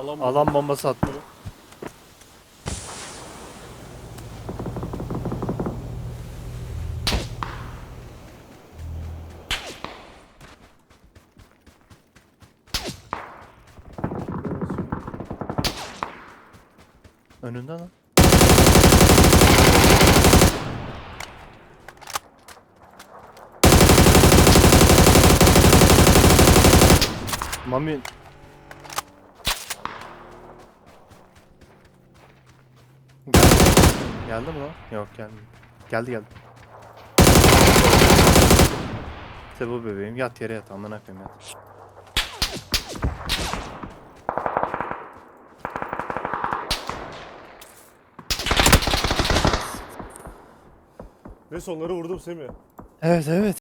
Alan, Alan bombası attı. Önünde lan. Mami Geldi mi lan? Yok gelmedi. Geldi geldi. İşte bu bebeğim yat yere yat amına koyayım yat. Ve sonları vurdum Semih. Evet evet.